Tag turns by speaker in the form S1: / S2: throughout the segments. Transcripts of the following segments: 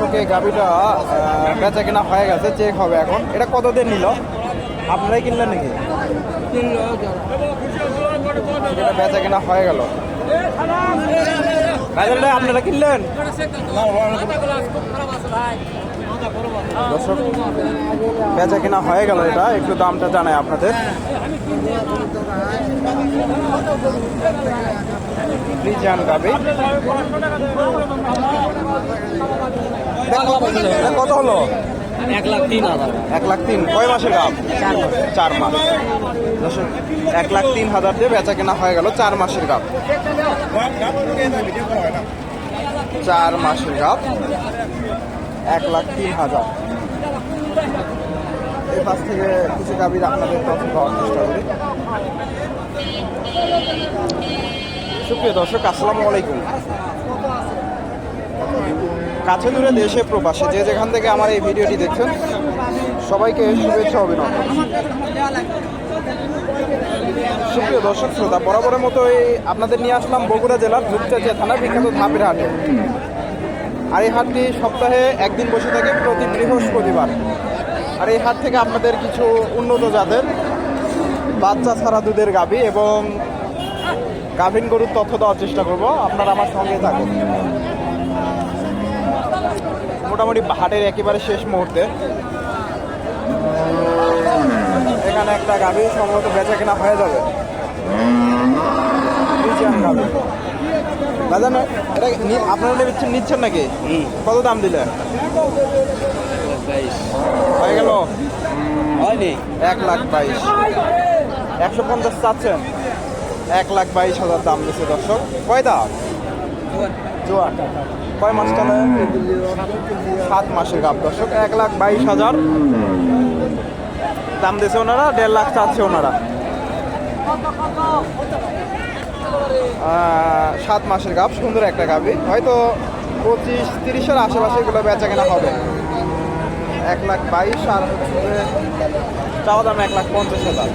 S1: দর্শক এই গাভিটা বেচা কেনা হয়ে গেছে চেক হবে এখন এটা কতদিন নিল আপনারাই কিনলেন নাকি এটা বেচা কেনা হয়ে গেল আপনারা কিনলেন দর্শক বেচা কেনা হয়ে গেল এটা। একটু দামটা জানাই আপনাদের। গাবি। কত হলো?
S2: এক লাখ তিন হাজার।
S1: এক লাখ তিন। কয় মাসের গাব?
S2: চার মাস।
S1: চার মাস। দর্শক এক লাখ তিন হাজার দিয়ে বেচা কেনা হয়ে গেল চার মাসের গাব। চার মাসের গাব। এক লাখ তিন হাজার। এর পাশ থেকে কিছু গাভীর আপনাদের তথ্য পাওয়ার চেষ্টা করি। সুপ্রিয় দর্শক, আসসালামু আলাইকুম। কাছে দূরে দেশে প্রবাসে যে যেখান থেকে আমার এই ভিডিওটি দেখছেন, সবাইকে শুভেচ্ছা অভিনন্দন। সুপ্রিয় দর্শক, শ্রোতা, বরাবরের মতোই আপনাদের নিয়ে আসলাম বগুড়া জেলার ধূপচাচিয়া থানার বিখ্যাত ধাপের হাটে। আর এই হাটটি সপ্তাহে একদিন বসে থাকে প্রতি বৃহস্পতিবার। আর এই হাট থেকে আপনাদের কিছু উন্নত জাতের বাচ্চা ছাড়া দুধের গাভী এবং গাভীন গরুর তথ্য দেওয়ার চেষ্টা করব। আপনারা আমার সঙ্গে থাকুন। মোটামুটি হাটের একেবারে শেষ মুহূর্তে। এখানে একটা গাভী সম্ভবত বেচা কেনা হয়ে যাবে। গাভী। দাদা এটা আপনারা নিচ্ছেন নিচ্ছেন নাকি? কত দাম দিলেন হয়ে গেল।
S2: হয়নি।
S1: এক লাখ বাইশ। একশো পঞ্চাশ চাচ্ছেন। এক লাখ বাইশ হাজার দাম দিচ্ছে দর্শক। কয় দাম জোয়ার কয় মাস চলে? সাত মাসের গাব দর্শক। এক লাখ বাইশ হাজার। দাম দিচ্ছে ওনারা দেড় লাখ চাচ্ছে ওনারা। সাত মাসের গাব সুন্দর একটা গাবি। হয়তো পঁচিশ, তিরিশের আশেপাশে এগুলো বেচা কেনা হবে। এক লাখ বাইশ আর চাওয়া দাম এক লাখ পঞ্চাশ হাজার।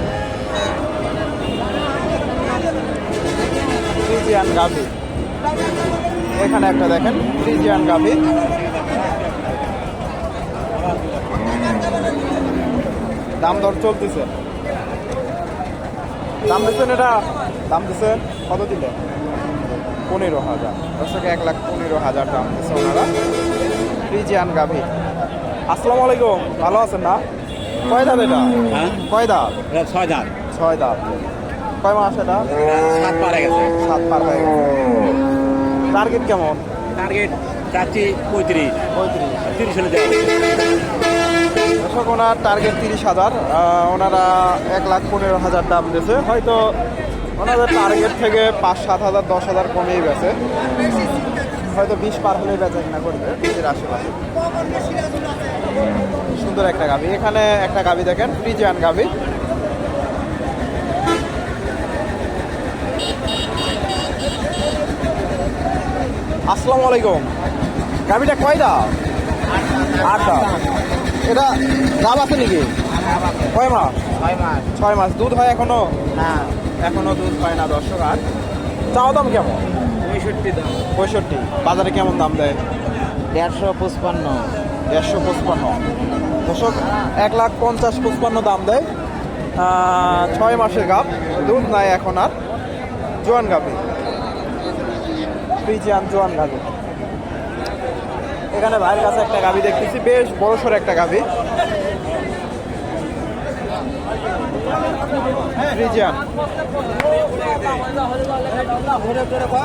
S1: ফ্রিজিয়ান গাভি এখানে একটা দেখেন, ফ্রিজিয়ান গাভি দাম দর চলতেছে। দাম দিচ্ছেন এটা? দাম দিচ্ছেন কত দিলে? পনেরো হাজার। দর্শক এক লাখ পনেরো হাজার দাম দিচ্ছে ওনারা। ফ্রিজিয়ান গাভি। আসসালামু আলাইকুম। ভালো আছেন না? কয় দাঁত এটা?
S2: হ্যাঁ?
S1: কয় দাঁত?
S2: ছয় দাঁত।
S1: ছয় দাঁত। কয় মাস এটা?
S2: সাত পারে গেছে।
S1: সাত পার হয়ে গেছে। টার্গেট কেমন?
S2: টার্গেট চাচ্ছি পঁয়ত্রিশ।
S1: পঁয়ত্রিশ।
S2: তিরিশ হলে দেওয়া
S1: দর্শক ওনার টার্গেট তিরিশ হাজার। ওনারা এক লাখ পনেরো হাজার দাম দিয়েছে। হয়তো ওনাদের টার্গেট থেকে পাঁচ সাত হাজার দশ হাজার কমেই গেছে হয়তো বিশ পার হলে বেচা কিনা করবে বিশের আশেপাশে। সুন্দর একটা গাবি এখানে একটা গাবি দেখেন ফ্রিজিয়ান গাবি আসসালামু আলাইকুম। গাবিটা কয় দাম আট দাম এটা দাম আছে নাকি? কয় মাস?
S2: ছয় মাস।
S1: ছয় মাস। দুধ হয় এখনও?
S2: না।
S1: এখনও দুধ হয় না দর্শক আর চাও দাম কেমন?
S2: পঁয়ষট্টি দাম।
S1: পঁয়ষট্টি। বাজারে কেমন দাম দেয়?
S2: দেড়শো পঁচপান্ন।
S1: দেড়শো পঁচপান্ন। দর্শক এক লাখ পঞ্চাশ পঁচপান্ন দাম দেয়। ছয় মাসের গাপ দুধ নাই এখন আর। জোয়ান গাভি। ফ্রিজিয়ান জোয়ান গাভি। এখানে ভাইয়ের কাছে একটা গাভি দেখতেছি বেশ বড় সড়ো একটা গাভি। ফ্রিজিয়ান।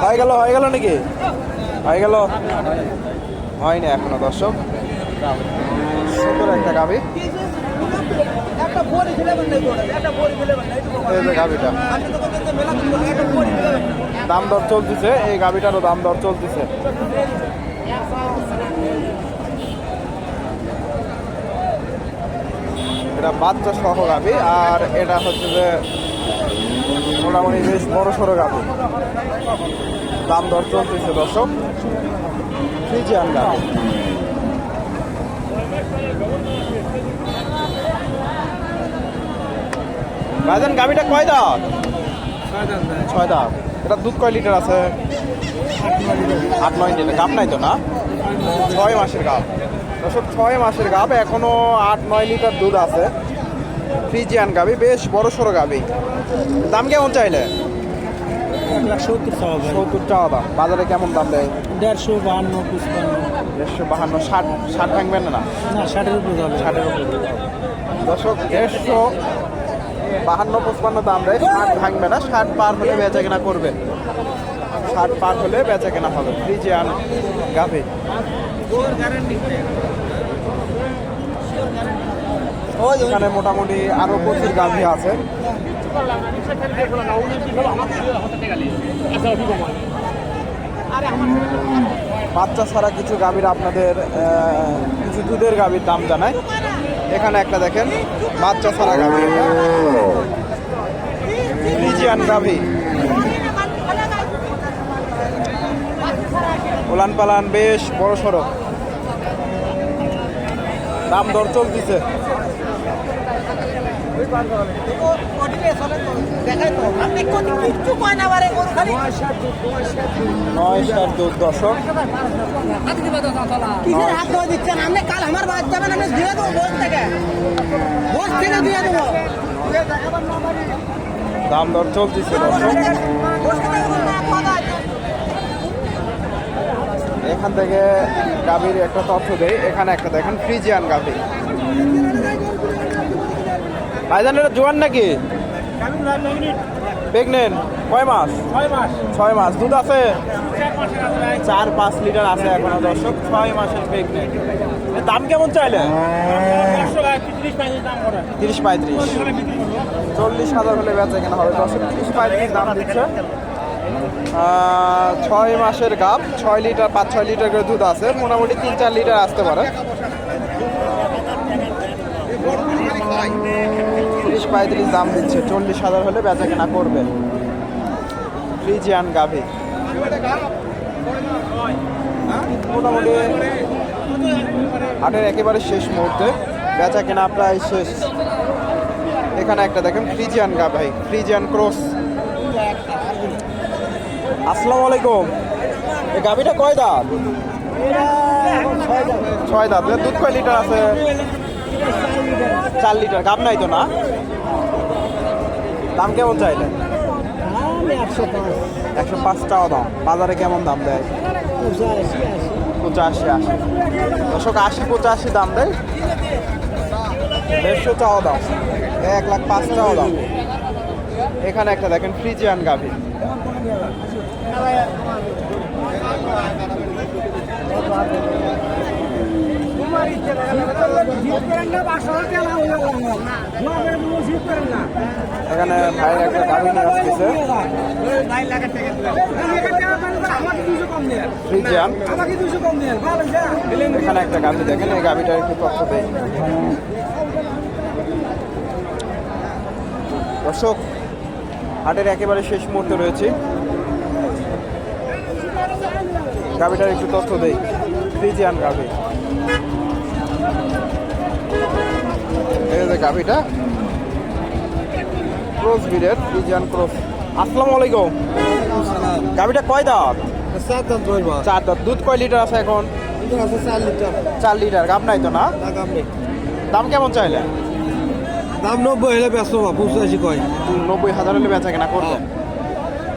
S1: হয়ে গেল হয়ে গেল নাকি? হয়ে গেল। হয়নি এখনও, দর্শক। সুন্দর একটা এই যে দাম দর চলতেছে, এই গাভিটারও দাম দর চলতেছে। এটা বাচ্চা সহ আর এটা হচ্ছে যে মোটামুটি বেশ বড় সড়ো গাভি। দাম দর চলতেছে দর্শক। ফ্রিজিয়ান গাভি। ভাইজান, গাভিটা কয় দাঁত? ছয় দাঁত। এটা দুধ কয় লিটার আছে? আট নয় লিটার। গাপ নাই তো না? ছয় মাসের গাব দর্শক ছয় মাসের গাব এখনও আট নয় লিটার দুধ আছে। ফ্রিজিয়ান গাবি বেশ বড় সড়ো গাবি। দাম কেমন চাইলে?
S3: সত্তর
S1: সত্তর দাম। বাজারে কেমন দাম দেয়?
S3: দেড়শো বাহান্ন
S1: দেড়শো বাহান্ন ষাট ষাট ভাঙবেন না?
S3: ষাটের উপরে
S1: ষাটের উপরে দর্শক দেড়শো বাহান্ন পঁচপান্ন দাম দেয়। ষাট ভাঙবে না ষাট পার হলে বেচা কেনা করবে ষাট পার হলে বেচা কেনা হবে। ফ্রিজিয়ান গাভি এখানে মোটামুটি আরও প্রচুর গাভি আছে। বাচ্চা ছাড়া কিছু গাভীর আপনাদের কিছু দুধের গাভীর দাম জানায় এখানে একটা দেখেন বাচ্চা ছাড়া গাভী। ফ্রিজিয়ান গাভী। ওলান পালান বেশ বড় সড়ো দাম দর চলতেছে। নয় সাত দুধ দশক।
S4: কিসের হাত ধোয়া দিচ্ছেন? আপনি কাল আমার বাদ যাবেন আমি দিয়ে দেবো বস থেকে। বস থেকে দিয়ে দেবো।
S1: দাম দর চলতেছে
S4: বস থেকে দেবো না, কথা আছে।
S1: এখান থেকে গাভীর একটা তথ্য দেই। এখানে একটা দেখেন, ফ্রিজিয়ান গাভী। ভাইজান, এটা জোয়ান নাকি? প্রেগনেন্ট। কয় মাস?
S3: ছয় মাস।
S1: দুধ আছে? চার পাঁচ লিটার আছে এখনও দর্শক। ছয় মাসের প্রেগনেন্ট। দাম কেমন চাইলে
S3: তিরিশ পঁয়ত্রিশ।
S1: চল্লিশ হাজার হলে বেচা কেনা হবে। দর্শক, তিরিশ পঁয়ত্রিশ দাম দিচ্ছে। ছয় মাসের গাব ছয় লিটার, পাঁচ, ছয় লিটার করে দুধ আছে, মোটামুটি তিন, চার লিটার আসতে পারে। তিরিশ পঁয়ত্রিশ দাম দিচ্ছে, চল্লিশ হাজার হলে বেচা কেনা করবে। ফ্রিজিয়ান গাভি। মোটামুটি হাটের একেবারে শেষ মুহূর্তে, বেচা কেনা প্রায় শেষ। এখানে একটা দেখেন, ফ্রিজিয়ান গা ভাই ফ্রিজিয়ান ক্রস। আসসালামু আলাইকুম। এই গাভিটা কয় দাঁত? ছয় দাঁত। দুধ কয় লিটার আছে? চার লিটার। গাব নাই তো না? দাম কেমন চাইলে?
S3: একশো পাঁচ
S1: টাকা দাম। বাজারে কেমন দাম দেয়?
S3: পঁচাশি আশি।
S1: পঁচাশি আশি দশক আশি পঁচাশি দাম দেয়। দেড়শো চাওয়া দাম। এক লাখ পাঁচ টাকা দাম। এখানে একটা দেখেন ফ্রিজিয়ান গাভি। এখানে ভাইয়ের একটা গাভি নিয়ে আসতেছে। এখানে একটা গাভি দেখেন, এই গাভিটা একটু তথ্য দেয় দর্শক, হাটের একেবারে শেষ মুহূর্তে রয়েছে। গাভিটার একটু তথ্য দেই। ফ্রিজিয়ান গাভি। এই যে গাভিটা। ক্রস বিডের ফ্রিজিয়ান ক্রস। আসসালামু আলাইকুম। গাভিটা কয় দাঁত? চার দাঁত দুধ কয় লিটার আছে এখন?
S3: চার লিটার।
S1: চার লিটার। গাব নাই তো না?
S3: দাম নেই।
S1: দাম কেমন চাইলে
S3: দাম নব্বই হলে ব্যস্ত বা পঁচাশি কয়।
S1: নব্বই হাজার হলে বেচা কেনা করবেন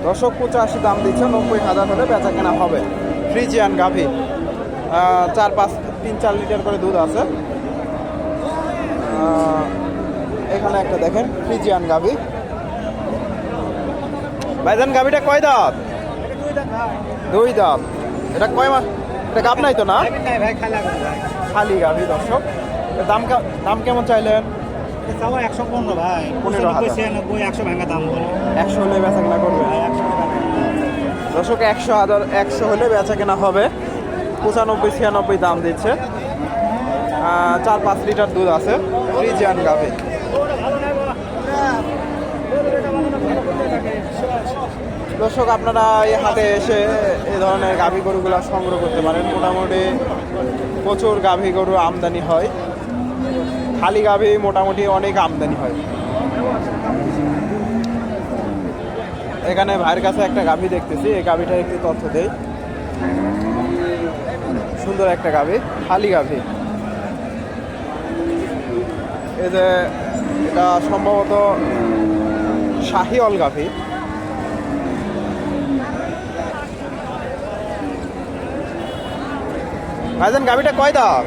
S1: দশক পঁচাশি দাম দিচ্ছে নব্বই হাজার হলে বেচা কেনা হবে। ফ্রিজিয়ান গাভি। চার পাঁচ তিন চার লিটার করে দুধ আছে। এখানে একটা দেখেন ফ্রিজিয়ান গাভি। ভাইজান গাভিটা কয় দাঁত? দুই দাঁত। এটা কয় মাস? এটা গাব নাই তো না?
S3: ভাই খালা
S1: গাভি দর্শক। দাম দাম কেমন চাইলেন?
S3: একশো পনেরো ভাই।
S1: পনেরো হাজার।
S3: একশো ভাঙা দাম
S1: একশো হলে বেচা কেনা করবে দর্শক, একশো হাজার, একশো হলে বেচা কেনা হবে। পঁচানব্বই, ছিয়ানব্বই দাম দিচ্ছে। চার পাঁচ লিটার দুধ আছে। ফ্রিজিয়ান গাভি। দর্শক, আপনারা এই হাটে এসে এই ধরনের গাভী গরুগুলো সংগ্রহ করতে পারেন। মোটামুটি প্রচুর গাভী গরু আমদানি হয়। খালি গাভী মোটামুটি অনেক আমদানি হয়। এখানে ভাইয়ের কাছে একটা গাভী দেখতেছি এই গাভীটার একটু তথ্য দেই। সুন্দর একটা গাভি খালি গাভি। এই যে এটা সম্ভবত শাহি অল গাভি। ভাইজান গাভিটা কয় দাম?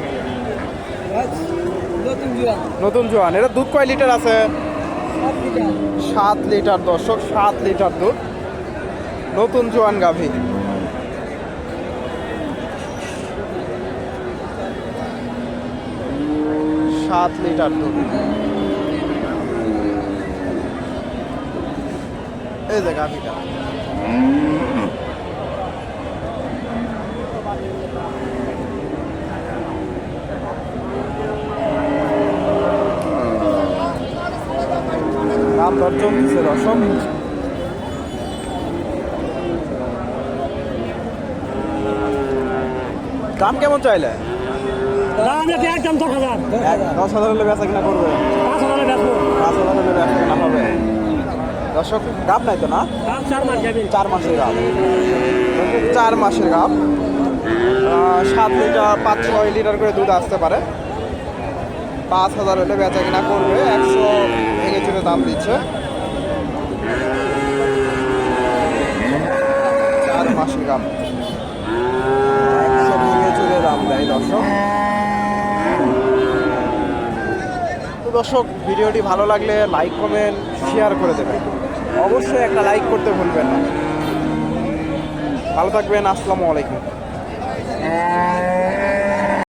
S4: নতুন জুয়া
S1: নতুন জোয়ান এটা দুধ কয় লিটার আছে? সাত লিটার দর্শক, সাত লিটার দুধ। নতুন জোয়ান গাভী। সাত লিটার দুধ। এই যে গাভীটা। দাম দর চলতেছে দর্শক দাম কেমন চাইলে?
S4: আমরা কি একদম দশ হাজার।
S1: দশ হাজার হলে বেচা কিনা করবে?
S4: পাঁচ হাজারে বেচবো।
S1: পাঁচ হাজার হলে বেচা কিনা হবে। দর্শক গাপ নাই তো না?
S4: চার মাস
S1: চার মাসের গাপ চার মাসের আহ, সাত লিটার পাঁচ ছয় লিটার করে দুধ আসতে পারে। পাঁচ হাজার হলে বেচা কিনা করবে। একশো দাম দিচ্ছে। চার মাসের চুরে দাম দেয় দর্শক। তো দর্শক, ভিডিওটি ভালো লাগলে লাইক কমেন্ট শেয়ার করে দেবেন। অবশ্যই একটা লাইক করতে ভুলবেন না। ভালো থাকবেন, আসসালামু আলাইকুম।